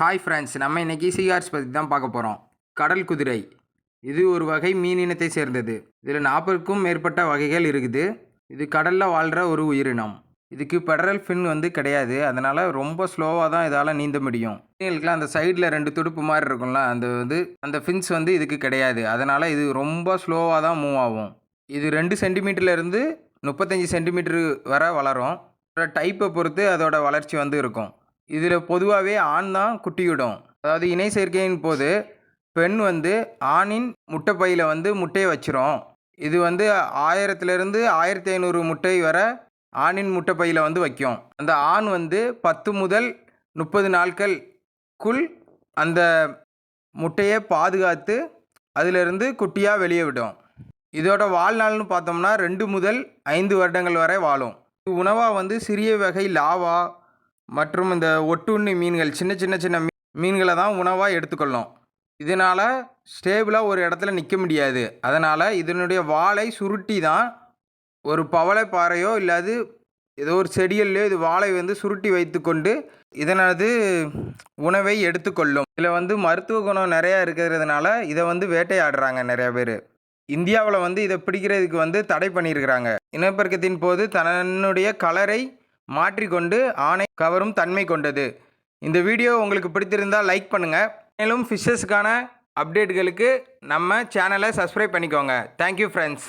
Hi friends நம்ம இன்றைக்கி சீகார்ஸ் பற்றி தான் பார்க்க போகிறோம் கடல் குதிரை. இது ஒரு வகை மீனினத்தை சேர்ந்தது. இதில் நாற்பதுக்கும் மேற்பட்ட வகைகள் இருக்குது. இது கடலில் வாழ்கிற ஒரு உயிரினம். இதுக்கு பெடரல் ஃபின் வந்து கிடையாது. அதனால் ரொம்ப ஸ்லோவாக தான் இதால் நீந்த முடியும். மீன்களுக்குலாம் அந்த சைடில் ரெண்டு துடுப்பு மாதிரி இருக்கும்ல அந்த வந்து அந்த ஃபின்ஸ் வந்து இதுக்கு கிடையாது. அதனால் இது ரொம்ப ஸ்லோவாக தான் மூவ் ஆகும். இது ரெண்டு சென்டிமீட்டர்லேருந்து முப்பத்தஞ்சு சென்டிமீட்டரு வரை வளரும். டைப்பை பொறுத்து அதோட வளர்ச்சி வந்து இருக்கும். இதில் பொதுவாகவே ஆண் தான் குட்டியிடும். அதாவது இணை சேர்க்கையின் போது பெண் வந்து ஆணின் முட்டைப்பையில் வந்து முட்டையை வச்சிரும். இது வந்து ஆயிரத்துலேருந்து ஆயிரத்தி ஐநூறு முட்டை வரை ஆணின் முட்டைப்பையில் வந்து வைக்கும். அந்த ஆண் வந்து பத்து முதல் முப்பது நாட்களுக்குள் அந்த முட்டையை பாதுகாத்து அதிலிருந்து குட்டியாக வெளியே விடும். இதோட வாழ்நாள்னு பார்த்தோம்னா ரெண்டு முதல் ஐந்து வருடங்கள் வரை வாழும். உணவாக வந்து சிறிய வகை லாவா மற்றும் இந்த ஒட்டுண்ணி மீன்கள் சின்ன சின்ன சின்ன மீன்களை தான் உணவாக எடுத்துக்கொள்ளும். இதனால் ஸ்டேபிளாக ஒரு இடத்துல நிற்க முடியாது. அதனால் இதனுடைய வாழை சுருட்டி தான் ஒரு பவளை பாறையோ இல்லாது ஏதோ ஒரு செடிகள்லையோ இது வாழை வந்து சுருட்டி வைத்துக்கொண்டு இதனது உணவை எடுத்துக்கொள்ளும். இதில் வந்து மருத்துவ குணம் நிறையா இருக்கிறதுனால இதை வந்து வேட்டையாடுறாங்க நிறையா பேர். இந்தியாவில் வந்து இதை பிடிக்கிறதுக்கு வந்து தடை பண்ணியிருக்கிறாங்க. இனப்பெருக்கத்தின் போது தன்னுடைய கலரை மாற்றிக்கொண்டு ஆணை கவரும் தன்மை கொண்டது. இந்த வீடியோ உங்களுக்கு பிடித்திருந்தால் லைக் பண்ணுங்கள் மேலும் ஃபிஷ்ஷஸ்க்கான அப்டேட்டுகளுக்கு நம்ம சேனலை சப்ஸ்கிரைப் பண்ணிக்கோங்க. Thank you friends